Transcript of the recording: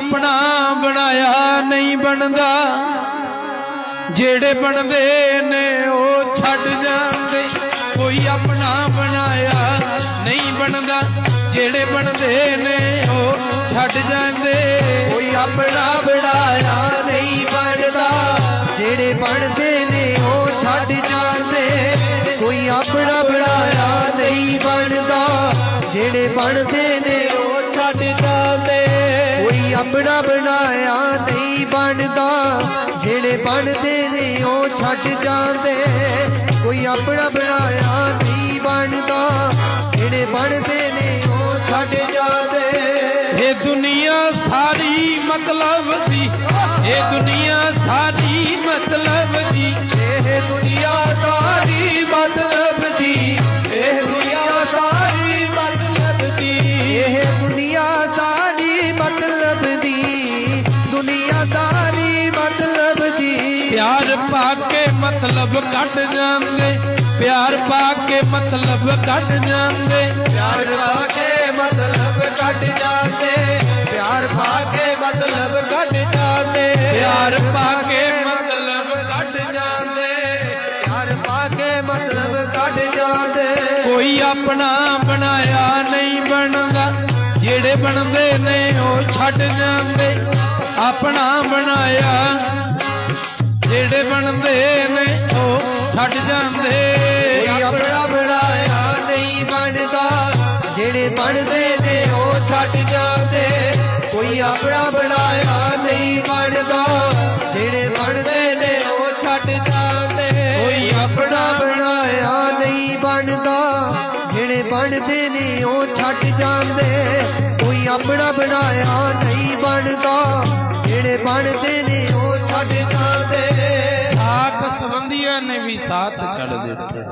ਆਪਣਾ ਬਣਾਇਆ ਨਹੀਂ ਬਣਦਾ। ਜਿਹੜੇ ਬਣਦੇ ਨੇ ਉਹ ਛੱਡ ਜਾਂਦੇ। ਕੋਈ ਆਪਣਾ ਬਣਾਇਆ ਨਹੀਂ ਬਣਦਾ। ਜਿਹੜੇ ਬਣਦੇ ਨੇ ਉਹ ਛੱਡ ਜਾਂਦੇ। ਕੋਈ ਆਪਣਾ ਬਣਾਇਆ ਨਹੀਂ ਬਣਦਾ। ਜਿਹੜੇ ਬਣਦੇ ਨੇ ਉਹ ਛੱਡ ਜਾਂਦੇ। ਕੋਈ ਆਪਣਾ ਬਣਾਇਆ ਨਹੀਂ ਬਣਦਾ। ਜਿਹੜੇ ਬਣਦੇ ਨੇ ਉਹ ਛੱਡ ਜਾਂਦੇ। ਆਪਣਾ ਬਣਾਇਆ ਨਹੀਂ ਬਣਦਾ। ਜਿਹੜੇ ਬਣਦੇ ਨੇ ਉਹ ਛੱਡ ਜਾਂਦੇ। ਕੋਈ ਆਪਣਾ ਬਣਾਇਆ ਨਹੀਂ ਬਣਦਾ। ਜਿਹੜੇ ਬਣਦੇ ਨੇ ਉਹ ਛੱਡ ਜਾਂਦੇ। ਇਹ ਦੁਨੀਆ ਸਾਰੀ ਮਤਲਬ ਦੀ ਇਹ ਦੁਨੀਆ ਸਾਰੀ ਮਤਲਬ ਦੀ ਇਹ ਦੁਨੀਆ ਸਾਰੀ ਮਤਲਬ ਦੀ ਇਹ ਦੁਨੀਆ ਸਾਰੀ ਮਤਲਬ ਦੀ ਇਹ ਦੁਨੀਆ ਸਾਰੀ ਦੀ ਦੁਨੀਆ ਸਾਰੀ ਮਤਲਬ ਦੀ ਪਿਆਰ ਪਾ ਕੇ ਮਤਲਬ ਕੱਢ ਜਾਂਦੇ ਪਿਆਰ ਪਾ ਕੇ ਮਤਲਬ ਕੱਢ ਜਾਂਦੇ। ਪਿਆਰ ਪਾ ਕੇ ਮਤਲਬ ਕੱਢ ਜਾਂਦੇ ਪਿਆਰ ਪਾ ਕੇ ਮਤਲਬ ਕੱਢ ਜਾਂਦੇ। ਪਿਆਰ ਪਾ ਕੇ ਮਤਲਬ ਕੱਢ ਜਾਂਦੇ। ਪਿਆਰ ਪਾ ਕੇ ਮਤਲਬ ਕੱਢ ਜਾਂਦੇ। ਕੋਈ ਆਪਣਾ ਬਣਾਇਆ ਨਹੀਂ ਬਣਦਾ ਜਿਹੜੇ ਬਣਦੇ ਨੇ, ਉਹ ਛੱਡ ਜਾਂਦੇ। ਆਪਣਾ ਬਣਾਇਆ। ਜਿਹੜੇ ਬਣਦੇ ਨੇ, ਉਹ ਛੱਡ ਜਾਂਦੇ। ਕੋਈ ਆਪਣਾ ਬਣਾਇਆ ਨਹੀਂ ਬਣਦਾ। ਜਿਹੜੇ ਬਣਦੇ ਨੇ, ਉਹ ਛੱਡ ਜਾਂਦੇ। ਕੋਈ ਆਪਣਾ ਬਣਾਇਆ ਨਹੀਂ ਬਣਦਾ। ਜਿਹੜੇ ਬਣਦੇ ਨੇ, ਉਹ ਛੱਡ ਜਾਂਦੇ। ਕੋਈ ਆਪਣਾ ਬਣਾਇਆ ਨਹੀਂ ਬਣਦਾ। ਜਿਹੜੇ ਬਣਦੇ ਨੇ ਉਹ ਛੱਡ ਜਾਂਦੇ। ਕੋਈ ਆਪਣਾ ਬਣਾਇਆ ਨਹੀਂ ਬਣਦਾ। ਜਿਹੜੇ ਬਣਦੇ ਨੇ ਉਹ ਛੱਡ ਜਾਂਦੇ। ਸਾਖ ਸੰਬੰਧੀਆਂ ਨੇ ਵੀ ਸਾਥ ਛੱਡ ਦਿੱਤੇ।